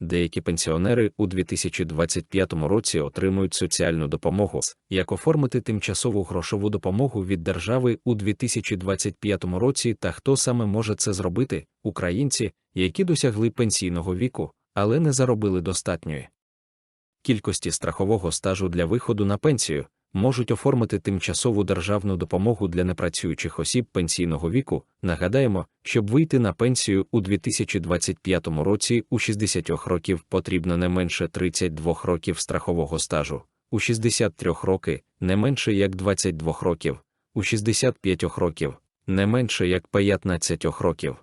Деякі пенсіонери у 2025 році отримують соціальну допомогу. Як оформити тимчасову грошову допомогу від держави у 2025 році та хто саме може це зробити? Українці, які досягли пенсійного віку, але не заробили достатньої кількості страхового стажу для виходу на пенсію, можуть оформити тимчасову державну допомогу для непрацюючих осіб пенсійного віку. Нагадаємо, щоб вийти на пенсію у 2025 році у 60 років потрібно не менше 32 років страхового стажу, у 63 роки не менше як 22 років, у 65 років не менше як 15 років.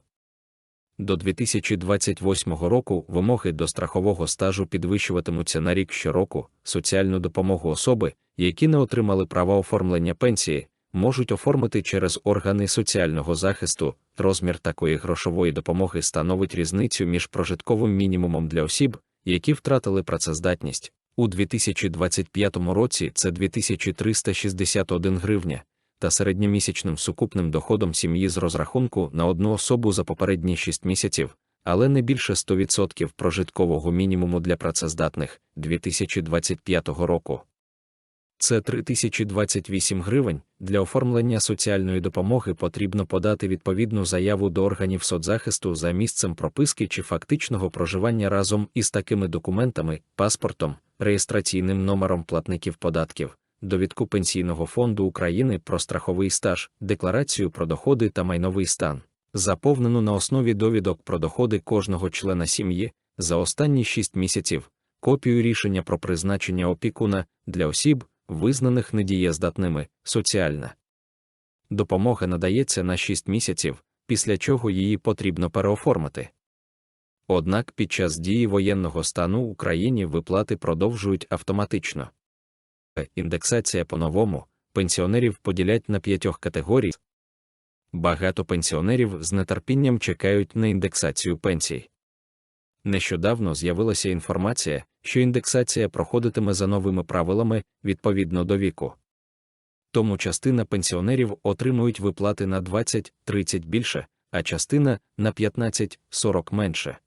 До 2028 року вимоги до страхового стажу підвищуватимуться на рік щороку. Соціальну допомогу особи, які не отримали права оформлення пенсії, можуть оформити через органи соціального захисту. Розмір такої грошової допомоги становить різницю між прожитковим мінімумом для осіб, які втратили працездатність. У 2025 році це 2361 гривня та середньомісячним сукупним доходом сім'ї з розрахунку на одну особу за попередні 6 місяців, але не більше 100% прожиткового мінімуму для працездатних 2025 року. Це 3028 гривень. Для оформлення соціальної допомоги потрібно подати відповідну заяву до органів соцзахисту за місцем прописки чи фактичного проживання разом із такими документами, паспортом, реєстраційним номером платників податків, довідку Пенсійного фонду України про страховий стаж, декларацію про доходи та майновий стан, заповнену на основі довідок про доходи кожного члена сім'ї за останні 6 місяців, копію рішення про призначення опікуна для осіб, визнаних недієздатними, соціальна. Допомога надається на 6 місяців, після чого її потрібно переоформити. Однак під час дії воєнного стану Україні виплати продовжують автоматично. Індексація по-новому пенсіонерів поділять на п'ятьох категорій. Багато пенсіонерів з нетерпінням чекають на індексацію пенсій. Нещодавно з'явилася інформація, що індексація проходитиме за новими правилами відповідно до віку. Тому частина пенсіонерів отримують виплати на 20-30 більше, а частина на 15-40 менше.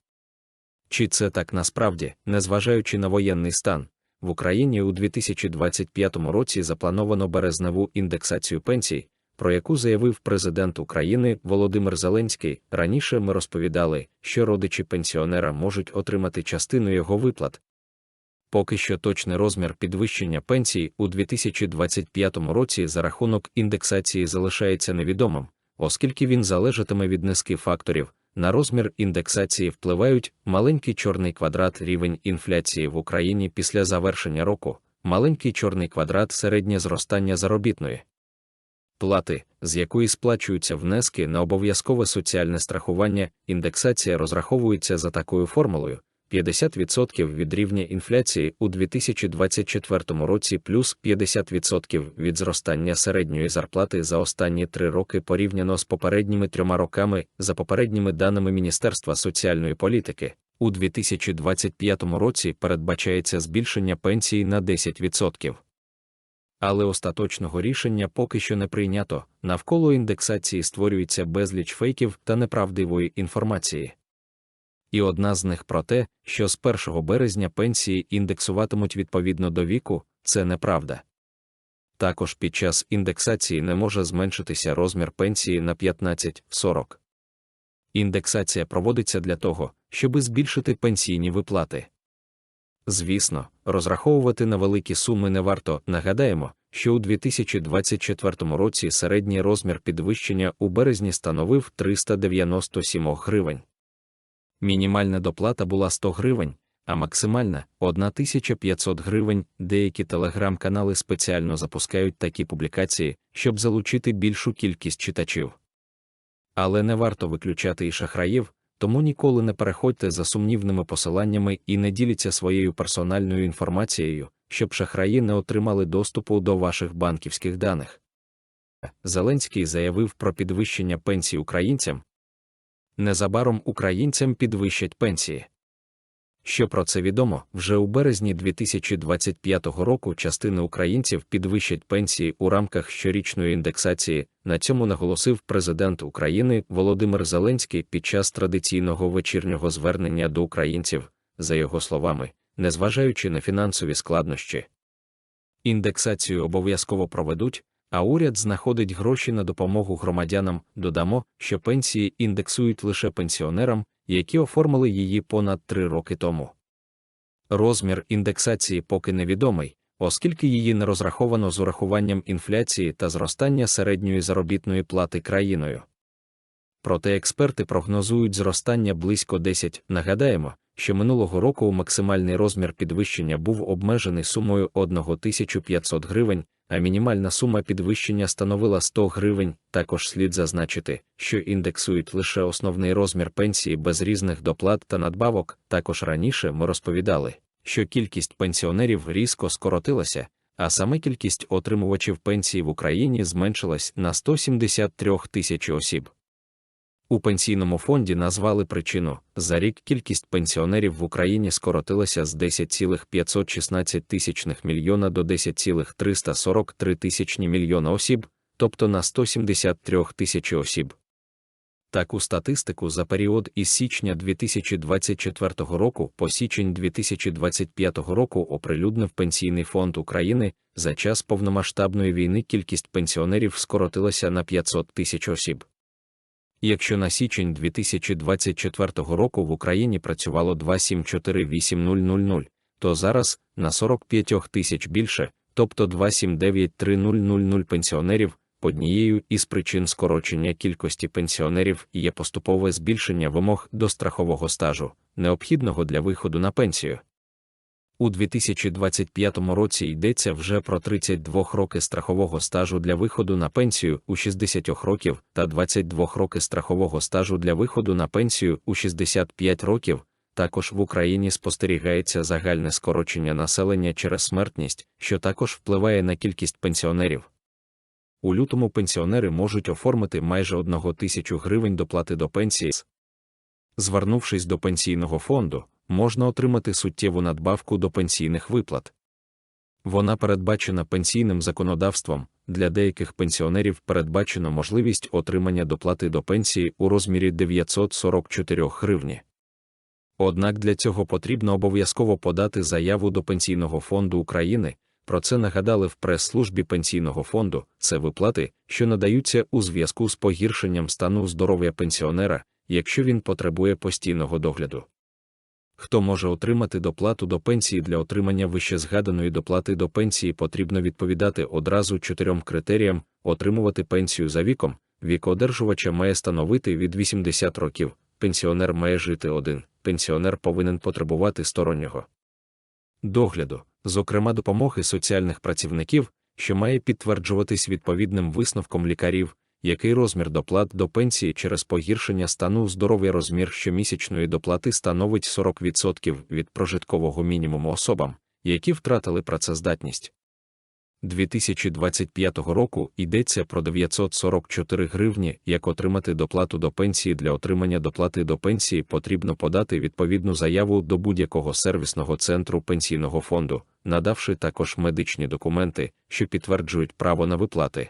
Чи це так насправді, незважаючи на воєнний стан, в Україні у 2025 році заплановано березневу індексацію пенсій, про яку заявив президент України Володимир Зеленський. Раніше ми розповідали, що родичі пенсіонера можуть отримати частину його виплат. Поки що точний розмір підвищення пенсій у 2025 році за рахунок індексації залишається невідомим, оскільки він залежатиме від низки факторів, на розмір індексації впливають маленький чорний квадрат рівень інфляції в Україні після завершення року, маленький чорний квадрат середнє зростання заробітної плати, з якої сплачуються внески на обов'язкове соціальне страхування, індексація розраховується за такою формулою. 50% від рівня інфляції у 2024 році плюс 50% від зростання середньої зарплати за останні три роки порівняно з попередніми трьома роками, за попередніми даними Міністерства соціальної політики. У 2025 році передбачається збільшення пенсії на 10%. Але остаточного рішення поки що не прийнято, навколо індексації створюється безліч фейків та неправдивої інформації і одна з них про те, що з 1 березня пенсії індексуватимуть відповідно до віку, це неправда. Також під час індексації не може зменшитися розмір пенсії на 15-40. Індексація проводиться для того, щоб збільшити пенсійні виплати. Звісно, розраховувати на великі суми не варто. Нагадаємо, що у 2024 році середній розмір підвищення у березні становив 397 гривень. Мінімальна доплата була 100 гривень, а максимальна 1500 гривень. Деякі телеграм-канали спеціально запускають такі публікації, щоб залучити більшу кількість читачів. Але не варто виключати і шахраїв, тому ніколи не переходьте за сумнівними посиланнями і не діліться своєю персональною інформацією, щоб шахраї не отримали доступу до ваших банківських даних. Зеленський заявив про підвищення пенсій українцям, незабаром українцям підвищать пенсії. Що про це відомо, вже у березні 2025 року частини українців підвищать пенсії у рамках щорічної індексації. На цьому наголосив президент України Володимир Зеленський під час традиційного вечірнього звернення до українців. за його словами, незважаючи на фінансові складнощі. Індексацію обов'язково проведуть, а уряд знаходить гроші на допомогу громадянам. Додамо, що пенсії індексують лише пенсіонерам, які оформили її понад три роки тому. Розмір індексації поки невідомий, оскільки її не розраховано з урахуванням інфляції та зростання середньої заробітної плати країною. Проте експерти прогнозують зростання близько 10. Нагадаємо, що минулого року максимальний розмір підвищення був обмежений сумою 1500 гривень, а мінімальна сума підвищення становила 100 гривень. Також слід зазначити, що індексують лише основний розмір пенсії без різних доплат та надбавок. Також раніше ми розповідали, що кількість пенсіонерів різко скоротилася, а саме кількість отримувачів пенсії в Україні зменшилась на 173 тисячі осіб. У пенсійному фонді назвали причину за рік кількість пенсіонерів в Україні скоротилася з 10,516 тисячних мільйона до 10,343 тисячні мільйона осіб, тобто на 173 тисячі осіб. Таку статистику за період із січня 2024 року по січень 2025 року оприлюднив Пенсійний фонд України. За час повномасштабної війни кількість пенсіонерів скоротилася на 500 тисяч осіб. Якщо на січень 2024 року в Україні працювало 2748000, то зараз на 45 тисяч більше, тобто 2793000 пенсіонерів, однією із причин скорочення кількості пенсіонерів є поступове збільшення вимог до страхового стажу, необхідного для виходу на пенсію. У 2025 році йдеться вже про 32 роки страхового стажу для виходу на пенсію у 60 років та 22 роки страхового стажу для виходу на пенсію у 65 років. Також в Україні спостерігається загальне скорочення населення через смертність, що також впливає на кількість пенсіонерів. У лютому пенсіонери можуть оформити майже 1 тисячу гривень доплати до пенсії. Звернувшись до пенсійного фонду, можна отримати суттєву надбавку до пенсійних виплат. Вона передбачена пенсійним законодавством, для деяких пенсіонерів передбачено можливість отримання доплати до пенсії у розмірі 944 гривні. Однак для цього потрібно обов'язково подати заяву до Пенсійного фонду України. Про це нагадали в прес-службі Пенсійного фонду. Це виплати, що надаються у зв'язку з погіршенням стану здоров'я пенсіонера, якщо він потребує постійного догляду. Хто може отримати доплату до пенсії для отримання вищезгаданої доплати до пенсії потрібно відповідати одразу чотирьом критеріям: отримувати пенсію за віком, вік одержувача має становити від 80 років, пенсіонер має жити один, пенсіонер повинен потребувати стороннього. Догляду, зокрема допомоги соціальних працівників, що має підтверджуватись відповідним висновком лікарів, який розмір доплат до пенсії через погіршення стану здоров'я розмір щомісячної доплати становить 40% від прожиткового мінімуму особам, які втратили працездатність. 2025 року йдеться про 944 гривні, як отримати доплату до пенсії для отримання доплати до пенсії потрібно подати відповідну заяву до будь-якого сервісного центру пенсійного фонду, надавши також медичні документи, що підтверджують право на виплати.